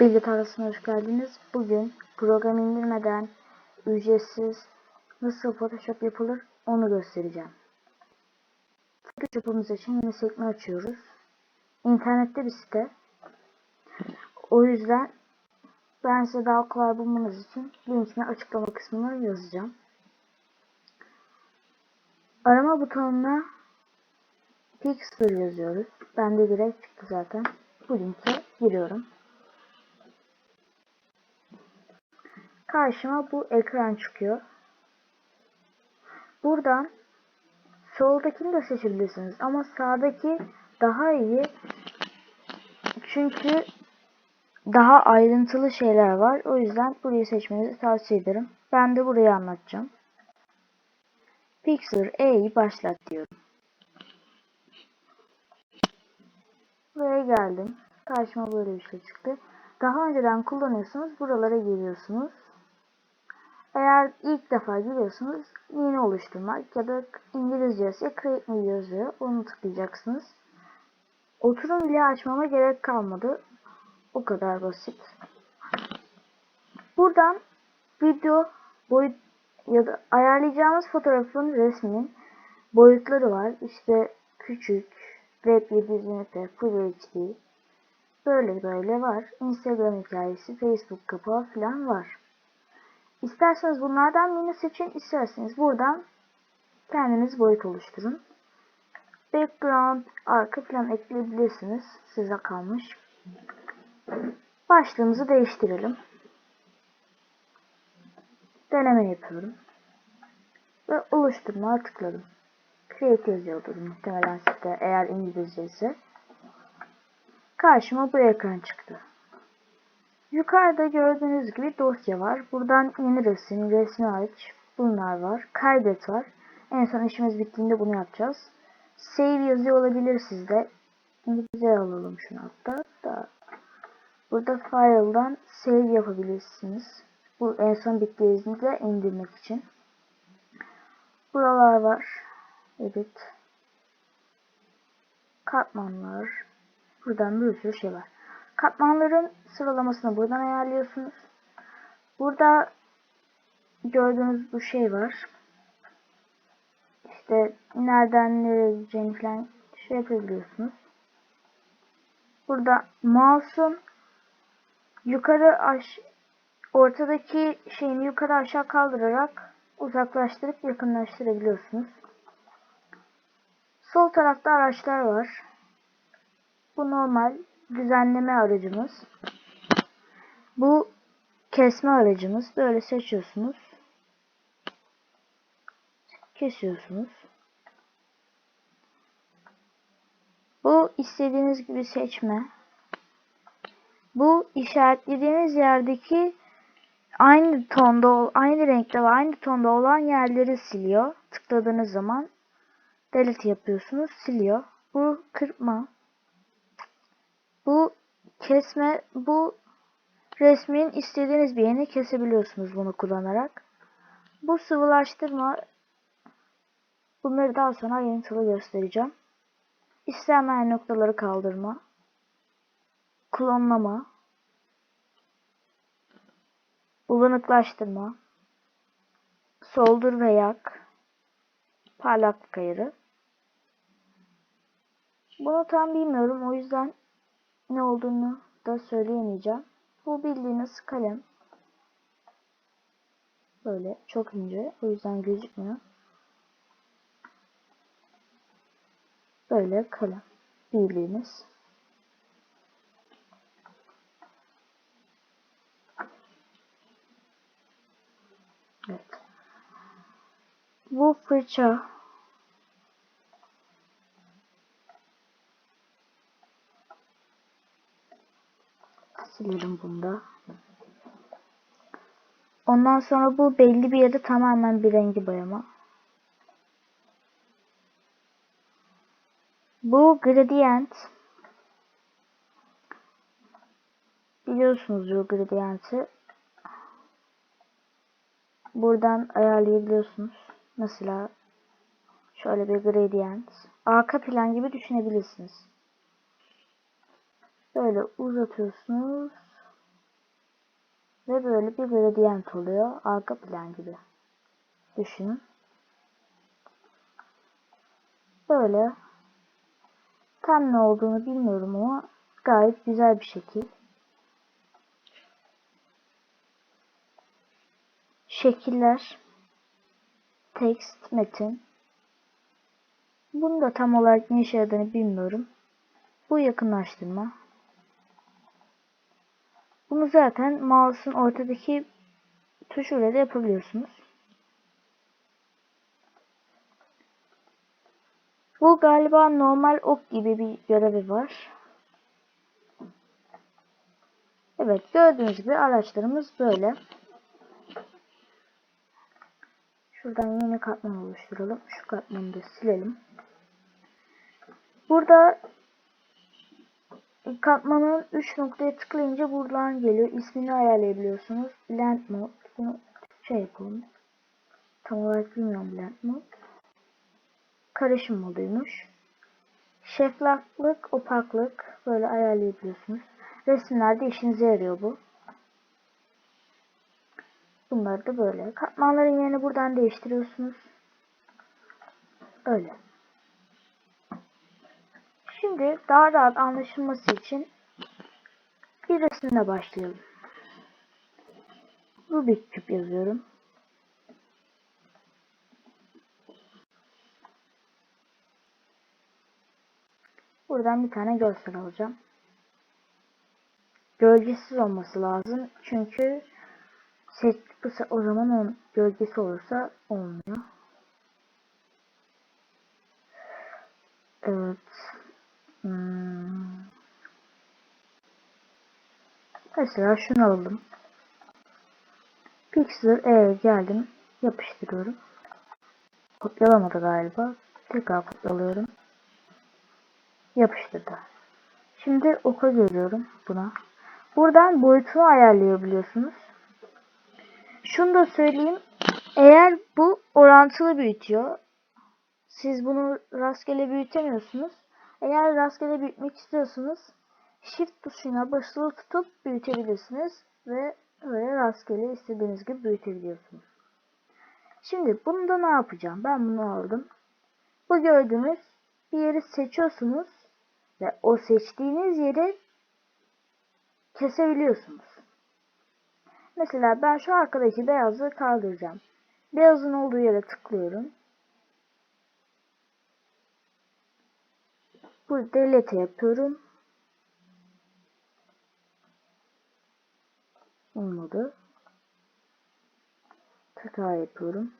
Bilgi tarlasına hoş geldiniz. Bugün program indirmeden ücretsiz nasıl Photoshop yapılır onu göstereceğim. Photoshop'umuz için yeni sekme açıyoruz. İnternette bir site. O yüzden ben size daha kolay bulmanız için linkini açıklama kısmına yazacağım. Arama butonuna Pixar yazıyoruz. Bende direkt çıktı zaten. Bu linke giriyorum. Karşıma bu ekran çıkıyor. Buradan soldakini de seçebilirsiniz ama sağdaki daha iyi. Çünkü daha ayrıntılı şeyler var. O yüzden burayı seçmenizi tavsiye ederim. Ben de burayı anlatacağım. Pixar E'yi başlat diyorum. Buraya geldim. Karşıma böyle bir şey çıktı. Daha önceden kullanıyorsunuz. Buralara giriyorsunuz. Eğer ilk defa giriyorsunuz yeni oluşturmak ya da İngilizce ise create new yazıyor. Onu tıklayacaksınız. Oturum bile açmama gerek kalmadı. O kadar basit. Buradan video boyut ya da ayarlayacağımız fotoğrafın resminin boyutları var. İşte küçük, Web 720p, Full HD, böyle böyle var. Instagram hikayesi, Facebook kapağı falan var. İsterseniz bunlardan birini seçin, isterseniz buradan kendiniz boyut oluşturun. Background, arka plan ekleyebilirsiniz. Size kalmış. Başlığımızı değiştirelim. Deneme yapıyorum. Ve oluşturmaya tıkladım. Create yazıyordur muhtemelen site eğer İngilizce ise. Karşıma bu ekran çıktı. Yukarıda gördüğünüz gibi dosya var. Buradan yeni resim, resmi aç, bunlar var. Kaydet var. En son işimiz bittiğinde bunu yapacağız. Save yazıyor olabilir sizde. İngilizce alalım şunu hatta. Da. Burada file'dan save yapabilirsiniz. Bu en son bittiğinizde indirmek için. Buralar var. Evet. Katmanlar. Buradan bir sürü şey var. Katmanların sıralamasını buradan ayarlıyorsunuz. Burada gördüğünüz bu şey var. İşte nereden nereye gideceğini falan şey yapabiliyorsunuz. Burada mouse'un yukarı aş ortadaki şeyini yukarı aşağı kaldırarak uzaklaştırıp yakınlaştırabiliyorsunuz. Sol tarafta araçlar var. Bu normal düzenleme aracımız. Bu kesme aracımız. Böyle seçiyorsunuz. Kesiyorsunuz. Bu istediğiniz gibi seçme. Bu işaretlediğiniz yerdeki aynı tonda, aynı renkte ve aynı tonda olan yerleri siliyor. Tıkladığınız zaman delete yapıyorsunuz, siliyor. Bu kırpma. Bu kesme, bu resmin istediğiniz bir yerini kesebiliyorsunuz bunu kullanarak. Bu sıvılaştırma, bunları daha sonra ayrıntılı göstereceğim. İstenmeyen noktaları kaldırma, klonlama, bulanıklaştırma, soldur ve yak, parlaklık ayarı. Bunu tam bilmiyorum o yüzden ne olduğunu da söyleyemeyeceğim. Bu bildiğiniz kalem. Böyle çok ince. O yüzden gözükmüyor. Böyle kalem. Bildiğiniz. Evet. Bu fırça silelim bunda. Ondan sonra bu belli bir yerde tamamen bir rengi boyama. Bu gradient. Biliyorsunuz bu gradient'i. Buradan ayarlayabiliyorsunuz. Mesela şöyle bir gradient. Arka plan gibi düşünebilirsiniz. Böyle uzatıyorsunuz. Ve böyle bir gradient oluyor. Arka plan gibi. Düşünün. Böyle. Tam ne olduğunu bilmiyorum ama gayet güzel bir şekil. Şekiller. Text, metin. Bunu da tam olarak ne işe yaradığını bilmiyorum. Bu yakınlaştırma. Bunu zaten mouse'un ortadaki tuşuyla da yapabiliyorsunuz. Bu galiba normal ok gibi bir görevi var. Evet gördüğünüz gibi araçlarımız böyle. Şuradan yeni katman oluşturalım. Şu katmanı da silelim. Burada katmanın 3 noktaya tıklayınca buradan geliyor. İsmini ayarlayabiliyorsunuz. Blend mode. Bunu şey yapalım. Tam olarak bilmiyorum blend mode. Karışım moduymuş. Şeffaflık, opaklık böyle ayarlayabiliyorsunuz. Resimlerde işinize yarıyor bu. Bunlar da böyle. Katmanların yerini buradan değiştiriyorsunuz. Öyle. Şimdi daha rahat anlaşılması için bir resimle başlayalım. Rubik küp yazıyorum. Buradan bir tane görsel alacağım. Gölgesiz olması lazım. Çünkü bu, o zaman onun gölgesi olursa olmuyor. Evet. Hmm. Mesela şunu alalım. Pixel E geldim. Yapıştırıyorum. Kopyalamadı galiba. Tekrar kopyalıyorum. Yapıştırdı. Şimdi oka geliyorum buna. Buradan boyutunu ayarlayabiliyorsunuz. Şunu da söyleyeyim. Eğer bu orantılı büyütüyor. Siz bunu rastgele büyütemiyorsunuz. Eğer rastgele büyütmek istiyorsanız Shift tuşuna basılı tutup büyütebilirsiniz ve öyle rastgele istediğiniz gibi büyütebiliyorsunuz. Şimdi bunu da ne yapacağım? Ben bunu aldım. Bu gördüğünüz bir yeri seçiyorsunuz ve o seçtiğiniz yeri kesebiliyorsunuz. Mesela ben şu arkadaki beyazı kaldıracağım. Beyazın olduğu yere tıklıyorum. Bu delete yapıyorum. Olmadı. Hata yapıyorum.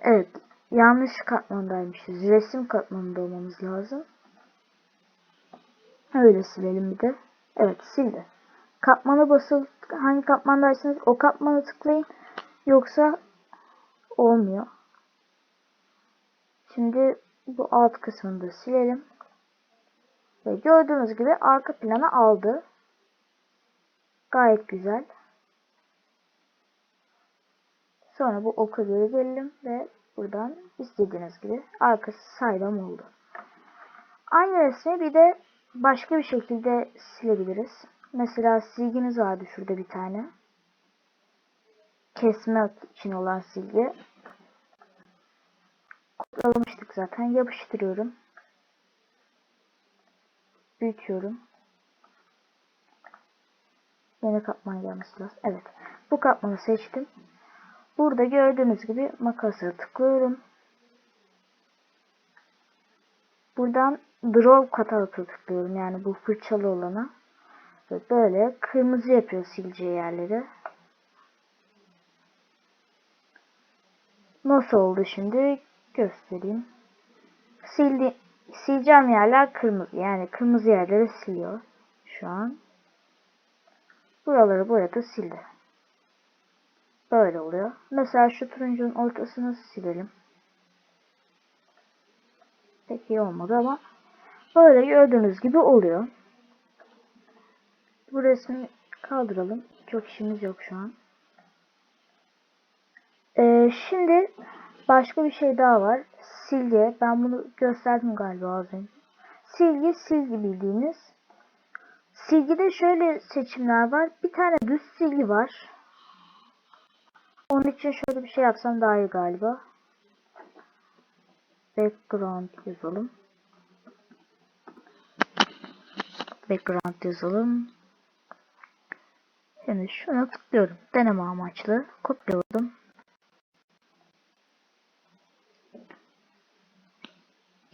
Evet. Yanlış katmandaymışız. Resim katmanında olmamız lazım. Öyle silelim bir de. Evet sildi. Katmana basılı hangi katmandaysanız o katmana tıklayın. Yoksa olmuyor. Şimdi bu alt kısmını da silelim. Ve gördüğünüz gibi arka plana aldı. Gayet güzel. Sonra bu oka geri gelelim ve buradan istediğiniz gibi arkası saydam oldu. Aynı resmi bir de başka bir şekilde silebiliriz. Mesela silginiz vardı şurada bir tane. Kesme için olan silgi. Kopyalamıştık zaten. Yapıştırıyorum. Büyütüyorum. Yeni katman gelmesi lazım. Evet. Bu katmanı seçtim. Burada gördüğünüz gibi makasa tıklıyorum. Buradan Draw Cutout'a tıklıyorum. Yani bu fırçalı olana. Böyle kırmızı yapıyor sileceği yerleri. Nasıl oldu şimdi göstereyim. Sildi, sileceğim yerler kırmızı. Yani kırmızı yerleri siliyor şu an. Buraları boyadı sildi. Böyle oluyor. Mesela şu turuncunun ortasını silelim. Pek iyi olmadı ama böyle gördüğünüz gibi oluyor. Bu resmi kaldıralım. Çok işimiz yok şu an. Ee, şimdi başka bir şey daha var. Silge. Ben bunu gösterdim galiba az önce. silgi silgi bildiğiniz. Silgide şöyle seçimler var. Bir tane düz silgi var. Onun için şöyle bir şey yapsam daha iyi galiba. Background yazalım. Background yazalım. Şimdi şuna tıklıyorum. Deneme amaçlı. Kopyaladım.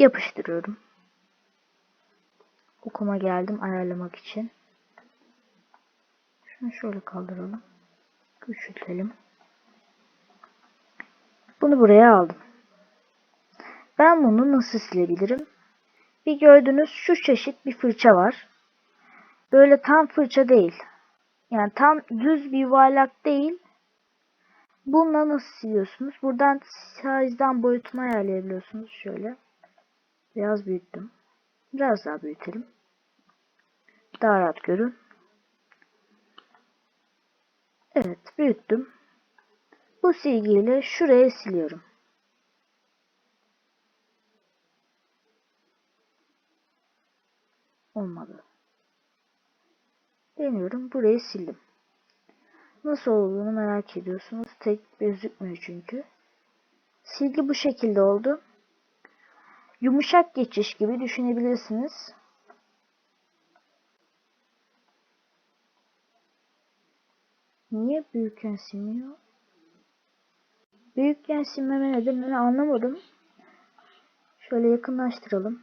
Yapıştırıyorum. Okuma geldim ayarlamak için. Şunu şöyle kaldıralım. Küçültelim. Bunu buraya aldım. Ben bunu nasıl silebilirim? Bir gördüğünüz şu çeşit bir fırça var. Böyle tam fırça değil. Yani tam düz bir yuvarlak değil. Bununla nasıl siliyorsunuz? Buradan size'dan boyutunu ayarlayabiliyorsunuz. Şöyle. Biraz büyüttüm. Biraz daha büyütelim. Daha rahat görün. Evet büyüttüm. Bu silgiyle şuraya siliyorum. Olmadı. Deniyorum. Burayı sildim. Nasıl olduğunu merak ediyorsunuz. Tek gözükmüyor çünkü. Silgi bu şekilde oldu. Yumuşak geçiş gibi düşünebilirsiniz. Niye büyükken silmiyor? Büyükken silmeme nedenini anlamadım. Şöyle yakınlaştıralım.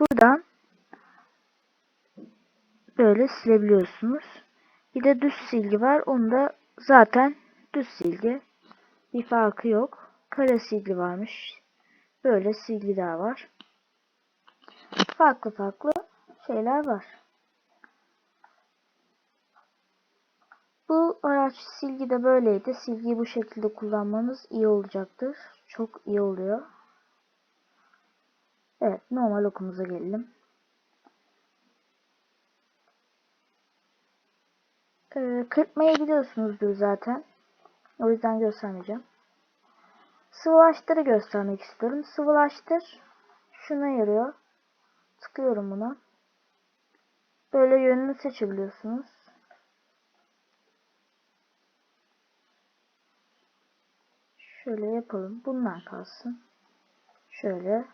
Buradan böyle silebiliyorsunuz. Bir de düz silgi var. Onu da zaten düz silgi. Bir farkı yok. Kare silgi varmış. Böyle silgiler var. Farklı farklı şeyler var. Bu araç silgi de böyleydi. Silgiyi bu şekilde kullanmanız iyi olacaktır. Çok iyi oluyor. Evet, normal okumuza gelelim. Ee, kırpmayı biliyorsunuzdur zaten. O yüzden göstermeyeceğim. Sıvılaştırı göstermek istiyorum. Sıvılaştır. Şuna yarıyor. Tıklıyorum buna. Böyle yönünü seçebiliyorsunuz. Şöyle yapalım. Bunlar kalsın. Şöyle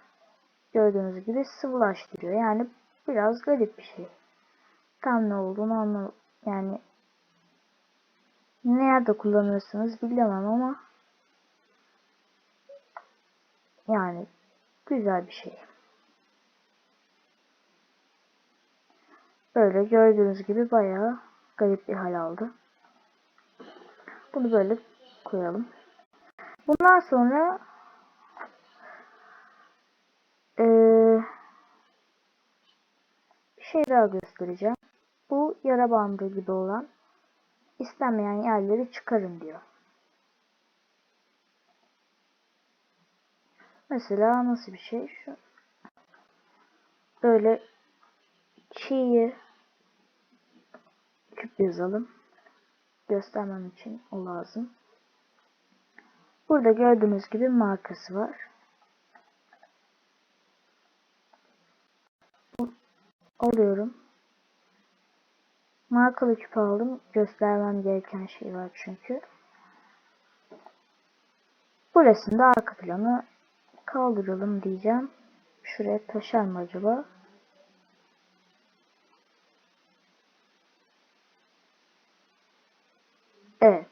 gördüğünüz gibi sıvılaştırıyor. Yani biraz garip bir şey. Tam ne olduğunu anlam yani nerede kullanırsınız bilemem ama yani güzel bir şey. Böyle gördüğünüz gibi bayağı garip bir hal aldı. Bunu böyle koyalım. Bundan sonra ee, bir şey daha göstereceğim. Bu yara bandı gibi olan istenmeyen yerleri çıkarın diyor. Mesela nasıl bir şey? Şu böyle çiğ küp yazalım. Göstermem için o lazım. Burada gördüğünüz gibi markası var. Alıyorum. Markalı küp aldım. Göstermem gereken şey var çünkü. Burasında arka planı kaldıralım diyeceğim. Şuraya taşar mı acaba? Evet.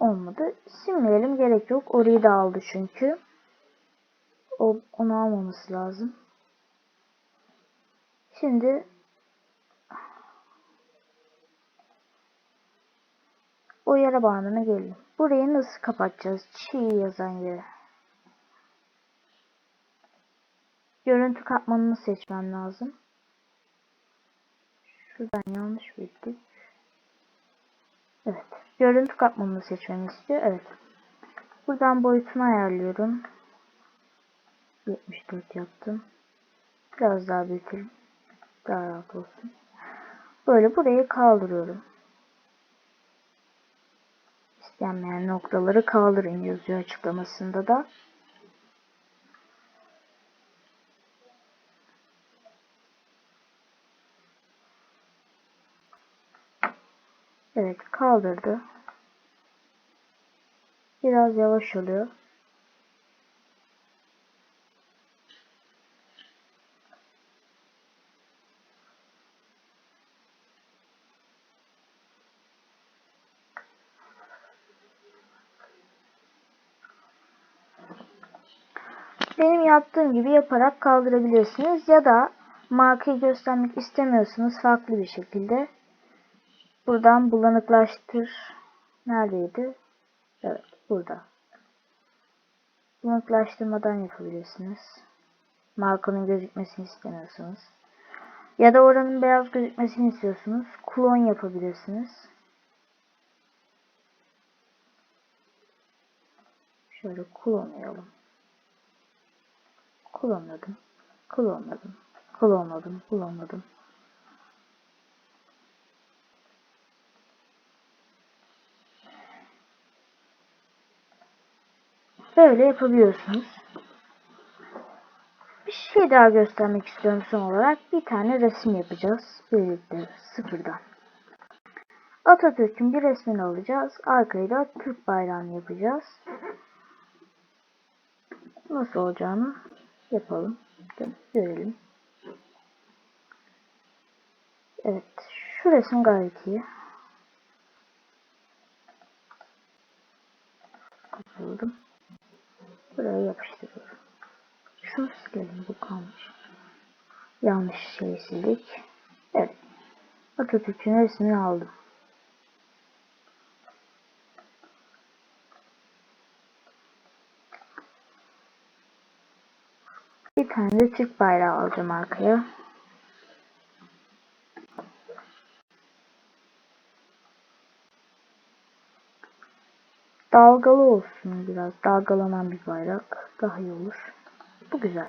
Olmadı. Silmeyelim gerek yok. Orayı da aldı çünkü. O, onu almaması lazım. Şimdi o yara bandına gelelim. Burayı nasıl kapatacağız? Çiğ yazan yere. Görüntü katmanını seçmem lazım. Şuradan yanlış bildik. Evet. Görüntü katmanını seçmemi istiyor. Evet. Buradan boyutunu ayarlıyorum. 74 yaptım. Biraz daha büyütelim. Daha rahat olsun. Böyle burayı kaldırıyorum. İstenmeyen noktaları kaldırın yazıyor açıklamasında da. Evet kaldırdı. Biraz yavaş oluyor. Yaptığım gibi yaparak kaldırabilirsiniz ya da markayı göstermek istemiyorsanız farklı bir şekilde buradan bulanıklaştır neredeydi? Evet burada. Bulanıklaştırmadan yapabilirsiniz. Markanın gözükmesini istemiyorsanız. Ya da oranın beyaz gözükmesini istiyorsunuz. Klon yapabilirsiniz. Şöyle klonlayalım. Klonladım. Klonladım. Klonladım. Klonladım. Böyle yapabiliyorsunuz. Bir şey daha göstermek istiyorum son olarak. Bir tane resim yapacağız. Birlikte sıfırdan. Atatürk'ün bir resmini alacağız. Arkayı da Türk bayrağını yapacağız. Nasıl olacağını yapalım. Görelim. Evet. Şu resim gayet iyi. Kapatalım. Buraya yapıştırıyorum. Şunu silelim. Bu kalmış. Yanlış şey sildik. Evet. Atatürk'ün resmini aldım. Bir tane de Türk bayrağı alacağım arkaya. Dalgalı olsun biraz. Dalgalanan bir bayrak. Daha iyi olur. Bu güzel.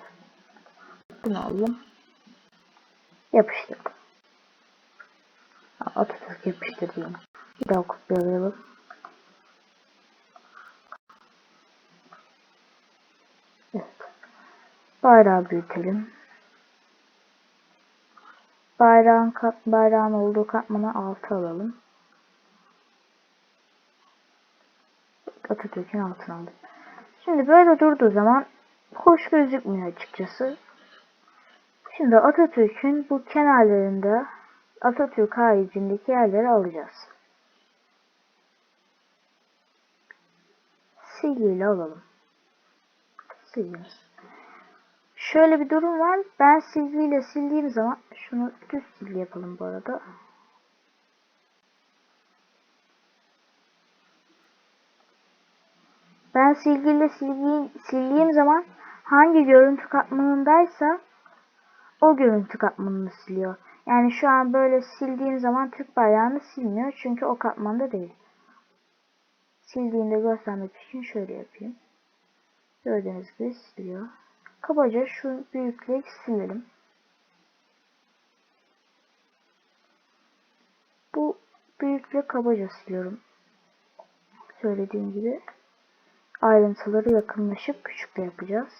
Bunu alalım. Yapıştırdım. Atatürk yapıştırdım. Bir daha kopyalayalım. Bayrağı büyütelim. Bayrağın, bayrağın olduğu katmanı altı alalım. Atatürk'ün altına aldım. Şimdi böyle durduğu zaman hoş gözükmüyor açıkçası. Şimdi Atatürk'ün bu kenarlarında Atatürk haricindeki yerleri alacağız. Silgiyle alalım. Silgimiz. Şöyle bir durum var. Ben silgiyle sildiğim zaman şunu düz silgi yapalım bu arada. Ben silgiyle silgi, sildiğim zaman hangi görüntü katmanındaysa o görüntü katmanını siliyor. Yani şu an böyle sildiğim zaman Türk bayrağını silmiyor. Çünkü o katmanda değil. Sildiğinde göstermek için şöyle yapayım. Gördüğünüz gibi siliyor. Kabaca şu büyüklüğü silelim. Bu büyüklüğü kabaca siliyorum. Söylediğim gibi ayrıntıları yakınlaşıp küçükle yapacağız.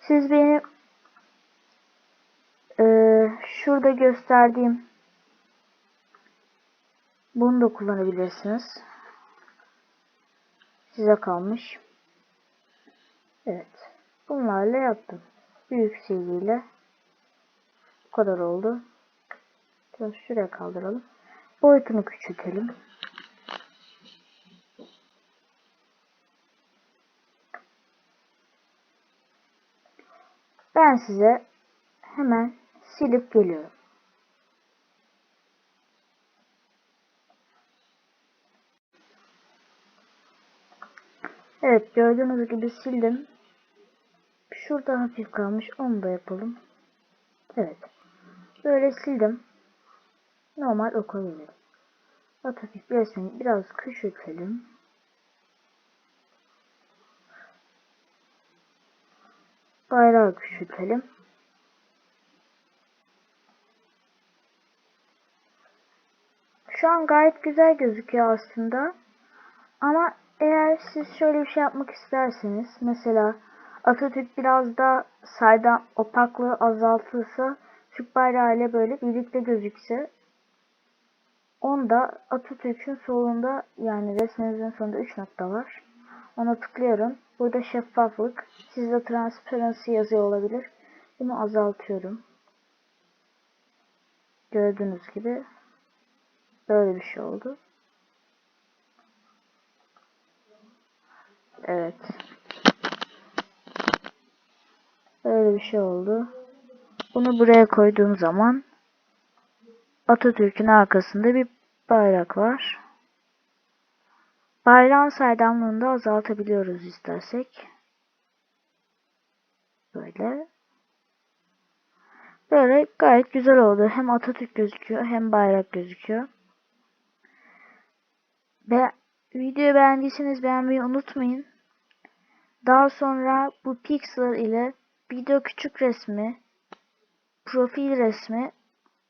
Siz benim e, şurada gösterdiğim bunu da kullanabilirsiniz. Size kalmış. Evet. Bunlarla yaptım. Büyük silgiyle bu kadar oldu. Biraz şuraya kaldıralım. Boyutunu küçültelim. Ben size hemen silip geliyorum. Evet gördüğünüz gibi sildim. Şurada hafif kalmış onu da yapalım. Evet. Böyle sildim. Normal oka gelelim. Atatürk resmini biraz küçültelim. Bayrağı küçültelim. Şu an gayet güzel gözüküyor aslında. Ama eğer siz şöyle bir şey yapmak isterseniz mesela Atatürk biraz da sayda opaklığı azaltılsa Türk bayrağı ile böyle birlikte gözükse onda Atatürk'ün solunda yani resminizin sonunda 3 nokta var. Ona tıklıyorum. Burada şeffaflık. Sizde transparency yazıyor olabilir. Bunu azaltıyorum. Gördüğünüz gibi böyle bir şey oldu. Evet. Böyle bir şey oldu. Bunu buraya koyduğum zaman Atatürk'ün arkasında bir bayrak var. Bayrağın saydamlığını da azaltabiliyoruz istersek. Böyle. Böyle gayet güzel oldu. Hem Atatürk gözüküyor hem bayrak gözüküyor. Ve videoyu beğendiyseniz beğenmeyi unutmayın. Daha sonra bu Pixel ile video küçük resmi, profil resmi,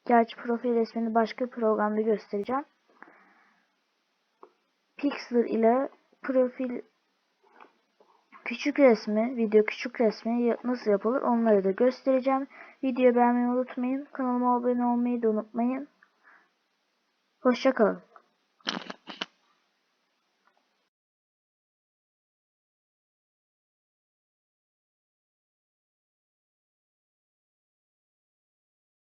gerçi profil resmini başka programda göstereceğim. Pixel ile profil küçük resmi, video küçük resmi nasıl yapılır onları da göstereceğim. Videoyu beğenmeyi unutmayın. Kanalıma abone olmayı da unutmayın. Hoşçakalın.